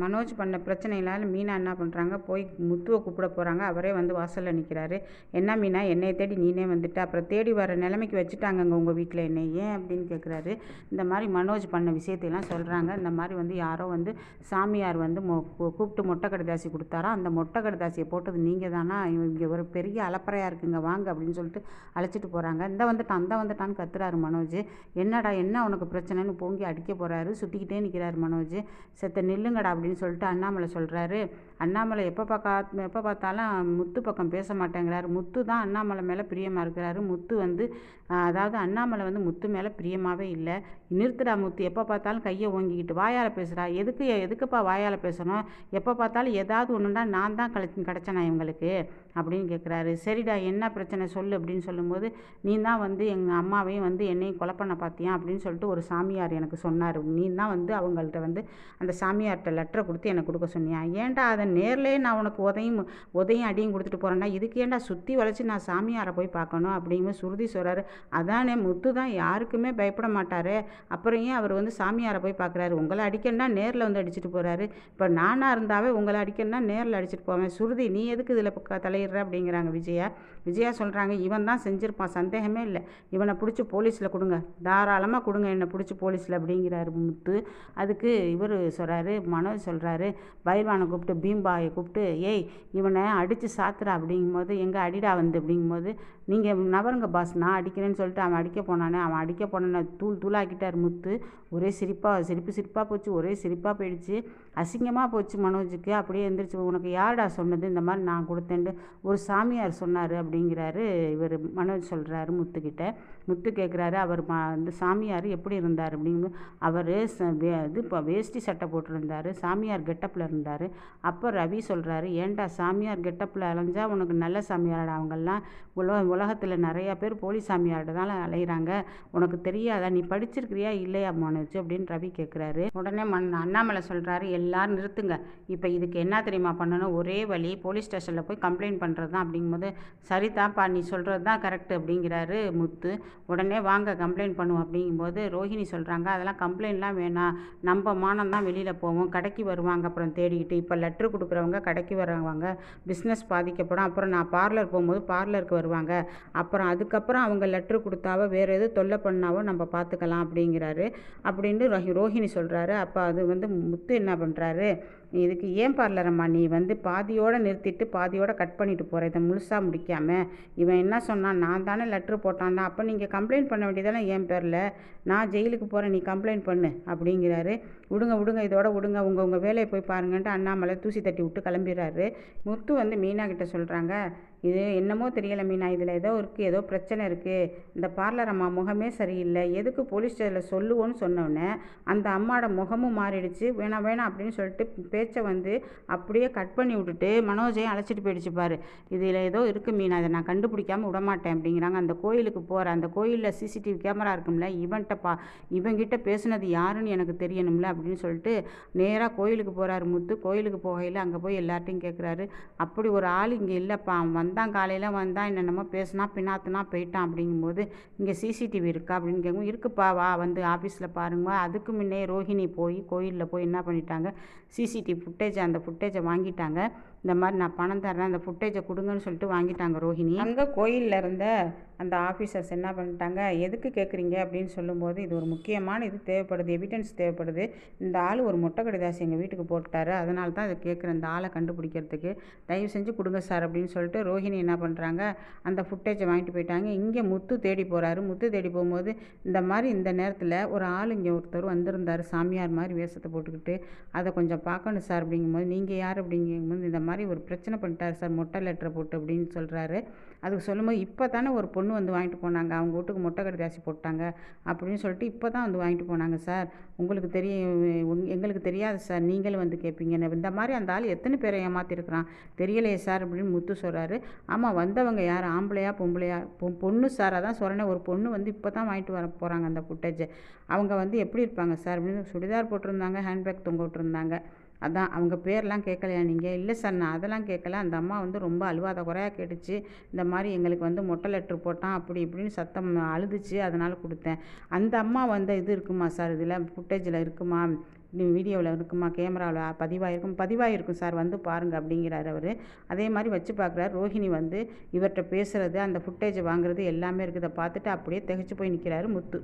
மனோஜ் பண்ண பிரச்சனையினால் மீனா என்ன பண்ணுறாங்க போய் முத்துவை கூப்பிட போகிறாங்க அவரே வந்து வாசலில் நிற்கிறாரு என்ன மீனா என்னையை தேடி நீனே வந்துட்டு. அப்புறம் தேடி வர நிலைமைக்கு வச்சுட்டாங்கங்க உங்கள் வீட்டில் என்னை ஏன் அப்படின்னு கேட்குறாரு இந்த மாதிரி மனோஜ் பண்ண விஷயத்தையெல்லாம் சொல்கிறாங்க இந்த மாதிரி வந்து யாரோ வந்து சாமியார் வந்து மொ கூப்பிட்டு மொட்டை கடுதாசி கொடுத்தாரா? அந்த மொட்டை கடுதாசியை போட்டது நீங்கள் தானா? இங்கே ஒரு பெரிய அலப்பறையாக இருக்குங்க. வாங்க அப்படின்னு சொல்லிட்டு அழைச்சிட்டு போகிறாங்க இந்த வந்துட்டான் அந்த வந்துட்டான்னு கத்துறாரு மனோஜ். என்னடா என்ன உனக்கு பிரச்சனைன்னு பொங்கி அடிக்க போகிறாரு சுற்றிக்கிட்டே நிற்கிறாரு மனோஜ். செத்த நில்லுங்கடா அப்படின்னு சொல்லிட்டு அண்ணாமலை சொல்கிறாரு அண்ணாமலை எப்போ பார்க்க எப்போ பார்த்தாலும் முத்து பக்கம் பேச மாட்டேங்கிறாரு. முத்து தான் அண்ணாமலை மேலே பிரியமாக இருக்கிறாரு. முத்து வந்து அதாவது அண்ணாமலை வந்து முத்து மேலே பிரியமாகவே இல்லை. நிறுத்துடா முத்து எப்போ பார்த்தாலும் கையை ஓங்கிக்கிட்டு வாயால் பேசுகிறா எதுக்கு எதுக்குப்பா வாயால் பேசணும்? எப்போ பார்த்தாலும் ஏதாவது ஒன்றுண்டா நான் தான் கழி கிடச்சேனா இவங்களுக்கு? அப்படின்னு கேட்குறாரு சரிடா என்ன பிரச்சனை சொல்லு அப்படின்னு சொல்லும்போது நீ தான் வந்து எங்கள் அம்மாவையும் வந்து என்னையும் கொலை பண்ண பார்த்தியா அப்படின்னு சொல்லிட்டு ஒரு சாமியார் எனக்கு சொன்னார். நீ தான் வந்து அவங்கள்ட்ட வந்து அந்த சாமியார்கிட்ட லெட்டர் கொடுத்து எனக்கு கொடுக்க சொன்னியா? ஏன்டா அதை நேர்லேயே நான் உனக்கு உதையும் உதையும் அடியும் கொடுத்துட்டு போகிறேன்னா இதுக்கு ஏன்டா சுற்றி வளைச்சி நான் சாமியாரை போய் பார்க்கணும் அப்படிங்கிற சுருதி சொல்கிறாரு அதானே முத்து தான் யாருக்குமே பயப்பட மாட்டார். அப்புறம் ஏன் அவர் வந்து சாமியாரை போய் பார்க்குறாரு? உங்களை அடிக்கணும்னா நேரில் வந்து அடிச்சுட்டு போகிறாரு இப்போ நானாக இருந்தாவே உங்களை அடிக்கணும்னா நேரில் அடிச்சுட்டு போவேன். சுருதி நீ எதுக்கு இதில் தலையிடுற அப்படிங்கிறாங்க விஜயா. விஜயா சொல்கிறாங்க இவன் தான் செஞ்சுருப்பான். சந்தேகமே இல்லை. இவனை பிடிச்சி போலீஸில் கொடுங்க. தாராளமாக கொடுங்க என்னை பிடிச்சி போலீஸில் அப்படிங்கிறாரு முத்து. அதுக்கு இவர் சொல்கிறாரு மனோஜ் சொல்கிறாரு பைல்வானை கூப்பிட்டு பீம்பாயை கூப்பிட்டு ஏய் இவனை அடித்து சாத்துறா அப்படிங்கும்போது எங்கே அடிடா வந்து அப்படிங்கும்போது நீங்கள் நவருங்க பாஸ் நான் அடிக்கிறேன்னு சொல்லிட்டு அவன் அடிக்க போனானே அவன் அடிக்க போனானே தூள் தூளாக்கிட்டார் முத்து. ஒரே சிரிப்பாக சிரிப்பு சிரிப்பாக போச்சு ஒரே சிரிப்பாக போயிடுச்சு. அசிங்கமாக போச்சு மனோஜுக்கு. அப்படியே எந்திரிச்சு உனக்கு யார்டா சொன்னது? இந்த மாதிரி நான் கொடுத்தேன்ட்டு ஒரு சாமியார் சொன்னார். அப்படிங்கிறாரு இவர் மனோஜ் சொல்கிறாரு முத்துக்கிட்ட. முத்து கேட்குறாரு அவர் ம இந்த சாமியார் எப்படி இருந்தார்? அப்படிங்கு அவர் இது இப்போ வேஷ்டி சட்டை போட்டிருந்தார் சாமியார் கெட்டப்பில் இருந்தார். அப்போ ரவி சொல்கிறாரு ஏன்டா சாமியார் கெட்டப்பில் அலைஞ்சா உனக்கு நல்ல சாமியாரடா? அவங்கெல்லாம் உலக உலகத்தில் நிறையா பேர் போலி சாமியார்கிட்ட தான் அலைகிறாங்க உனக்கு தெரியாதா? நீ படிச்சிருக்கிறியா? இல்லையா மனோஜ்? அப்படின்னு ரவி கேட்குறாரு உடனே மண் அண்ணாமலை சொல்கிறாரு எல்லாரும் நிறுத்துங்க. இப்போ இதுக்கு என்ன தெரியுமா பண்ணணும்? ஒரே வழி போலீஸ் ஸ்டேஷனில் போய் கம்ப்ளைண்ட் பண்ணுறது தான். அப்படிங்கும்போது சரிதான்ப்பா நீ சொல்கிறது தான் கரெக்ட் அப்படிங்கிறாரு முத்து. உடனே வாங்க கம்ப்ளைண்ட் பண்ணுவோம் அப்படிங்கும்போது ரோஹிணி சொல்கிறாங்க அதெல்லாம் கம்ப்ளைண்ட்லாம் வேணாம். நம்ம மானம் தான் வெளியில் போவோம். கடைக்கு வருவாங்க. அப்புறம் தேடிக்கிட்டு இப்போ லெட்ரு கொடுக்குறவங்க கடைக்கு வருவாங்க பிஸ்னஸ் பாதிக்கப்படும். அப்புறம் நான் பார்லர் போகும்போது பார்லருக்கு வருவாங்க. அப்புறம் அதுக்கப்புறம் அவங்க லெட்ரு கொடுத்தாவோ வேறு எது தொல்லை பண்ணாவோ நம்ம பார்த்துக்கலாம் அப்படிங்கிறாரு. அப்படின்னு ரோஹிணி சொல்கிறாரு அப்போ அது வந்து முத்து என்ன பண்ணுறாரு இதுக்கு ஏன் பார்லரம்மா? நீ வந்து பாதியோடு நிறுத்திட்டு பாதியோடு கட் பண்ணிட்டு போகிற இதை முழுசாக முடிக்காமல் இவன் என்ன சொன்னான் நான் தானே லெட்ரு போட்டான்னா அப்போ நீங்கள் கம்ப்ளைண்ட் பண்ண வேண்டியதானே என் பேரில்? நான் ஜெயிலுக்கு போகிறேன் நீ கம்ப்ளைண்ட் பண்ணு அப்படிங்கிறாரு. விடுங்க விடுங்க இதோட விடுங்க. உங்கள் உங்கள் வேலையை போய் பாருங்கன்ட்டு அண்ணாமலை தூசி தட்டி விட்டு கிளம்பிடுறாரு. முத்து வந்து மீனா கிட்ட சொல்கிறாங்க இது என்னமோ தெரியலை மீனா. இதில் ஏதோ இருக்குது ஏதோ பிரச்சனை இருக்குது இந்த பார்லர் அம்மா முகமே சரியில்லை. எதுக்கு போலீஸ் ஸ்டேஷனில் சொல்லுவோன்னு சொன்னோடனே அந்த அம்மாவோட முகமும் மாறிடுச்சு. வேணாம் வேணாம் அப்படின்னு சொல்லிட்டு பேச்சை வந்து அப்படியே கட் பண்ணி விட்டுட்டு மனோஜையும் அழைச்சிட்டு போயிடுச்சு பாரு. இதில் ஏதோ இருக்குது மீனா. அதை நான் கண்டுபிடிக்காமல் விடமாட்டேன் அப்படிங்கிறாங்க. அந்த கோயிலுக்கு போகிற அந்த கோயிலில் சிசிடிவி கேமரா இருக்கும்ல இவன்கிட்ட பா இவங்கிட்ட பேசுனது யாருன்னு எனக்கு தெரியணும்ல அப்படின்னு சொல்லிட்டு நேராக கோயிலுக்கு போகிறாரு முத்து. கோயிலுக்கு போகையில் அங்கே போய் எல்லார்ட்டையும் கேட்குறாரு அப்படி ஒரு ஆள் இங்கே இல்லைப்பா. அவன் வந்தான் காலையில் வந்தான் என்னென்னமோ பேசினா பின்னாத்துனா போயிட்டான் அப்படிங்கும்போது இங்கே சிசிடிவி இருக்கா அப்படின்னு கேட்கும் இருக்குப்பா வா வந்து ஆஃபீஸில் பாருங்கம்மா அதுக்கு முன்னே ரோஹிணி போய் கோயிலில் போய் என்ன பண்ணிட்டாங்க சிசிடிவி ஃபுட்டேஜ் அந்த ஃபுட்டேஜை வாங்கிட்டாங்க. இந்த மாதிரி நான் பணம் தர்றேன் அந்த ஃபுட்டேஜை கொடுங்கன்னு சொல்லிட்டு வாங்கிட்டாங்க ரோஹிணி. அங்கே கோயிலில் இருந்த அந்த ஆஃபீஸர்ஸ் என்ன பண்ணிட்டாங்க எதுக்கு கேட்குறீங்க அப்படின்னு சொல்லும்போது இது ஒரு முக்கியமான இது தேவைப்படுது எவிடன்ஸ் தேவைப்படுது. இந்த ஆள் ஒரு மொட்டை கடிதாசி எங்கள் வீட்டுக்கு போட்டாரு. அதனால தான் இதை கேட்குற இந்த ஆளை கண்டுபிடிக்கிறதுக்கு. தயவு செஞ்சு கொடுங்க சார் அப்படின்னு சொல்லிட்டு ரோஹிணி என்ன பண்ணுறாங்க அந்த ஃபுட்டேஜை வாங்கிட்டு போயிட்டாங்க. இங்கே முத்து தேடி போகிறாரு முத்து தேடி போகும்போது இந்த மாதிரி இந்த நேரத்தில் ஒரு ஆள் இங்கே ஒருத்தர் வந்திருந்தார் சாமியார் மாதிரி வேஷத்தை போட்டுக்கிட்டு. அதை கொஞ்சம் பார்க்கணும் சார் அப்படிங்கும்போது நீங்கள் யார்? அப்படிங்கும்போது இந்த மாதிரி மாதிரி ஒரு பிரச்சனை பண்ணிட்டார் சார் மொட்டை லெட்டரை போட்டு அப்படின்னு சொல்கிறாரு அதுக்கு சொல்லும்போது இப்போ தானே ஒரு பொண்ணு வந்து வாங்கிட்டு போனாங்க அவங்க வீட்டுக்கு மொட்டை கடிதாசி போட்டாங்க அப்படின்னு சொல்லிட்டு இப்போ தான் வந்து வாங்கிட்டு போனாங்க சார். உங்களுக்கு தெரியும் எங்களுக்கு தெரியாது சார் நீங்களும் வந்து கேட்பீங்க இந்த மாதிரி அந்த ஆள் எத்தனை பேரை ஏமாற்றிருக்கிறான் தெரியலையே சார் அப்படின்னு முத்து சொல்கிறாரு ஆமாம் வந்தவங்க யார்? ஆம்பளையா பொம்பளையா? பொண்ணு சார் அதான் சொல்கிறேன் ஒரு பொண்ணு வந்து இப்போ தான் வாங்கிட்டு வர போகிறாங்க அந்த ஃபுட்டேஜை அவங்க வந்து எப்படி இருப்பாங்க சார் அப்படின்னு சுடிதார் போட்டிருந்தாங்க ஹேண்ட்பேக் தொங்க விட்டுருந்தாங்க. அதான் அவங்க பேர்லாம் கேட்கலையா நீங்கள் இல்லை சார் நான் அதெல்லாம் கேட்கல. அந்த அம்மா வந்து ரொம்ப அழுவாத குறையாக கேட்டுச்சு. இந்த மாதிரி எங்களுக்கு வந்து மொட்டை லெட்ரு போட்டான் அப்படி இப்படின்னு சத்தம் அழுதுச்சு அதனால் கொடுத்தேன். அந்த அம்மா வந்த இது இருக்குமா சார் இதில்? ஃபுட்டேஜில் இருக்குமா? வீடியோவில் இருக்குமா? கேமராவில் பதிவாயிருக்கும்? பதிவாயிருக்கும் சார் வந்து பாருங்கள் அப்படிங்கிறார் அவர். அதே மாதிரி வச்சு பார்க்குறாரு. ரோஹிணி வந்து இவர்கிட்ட பேசுகிறது அந்த ஃபுட்டேஜை வாங்குறது எல்லாமே இருக்கிறத பார்த்துட்டு அப்படியே திகைச்சு போய் நிற்கிறாரு முத்து.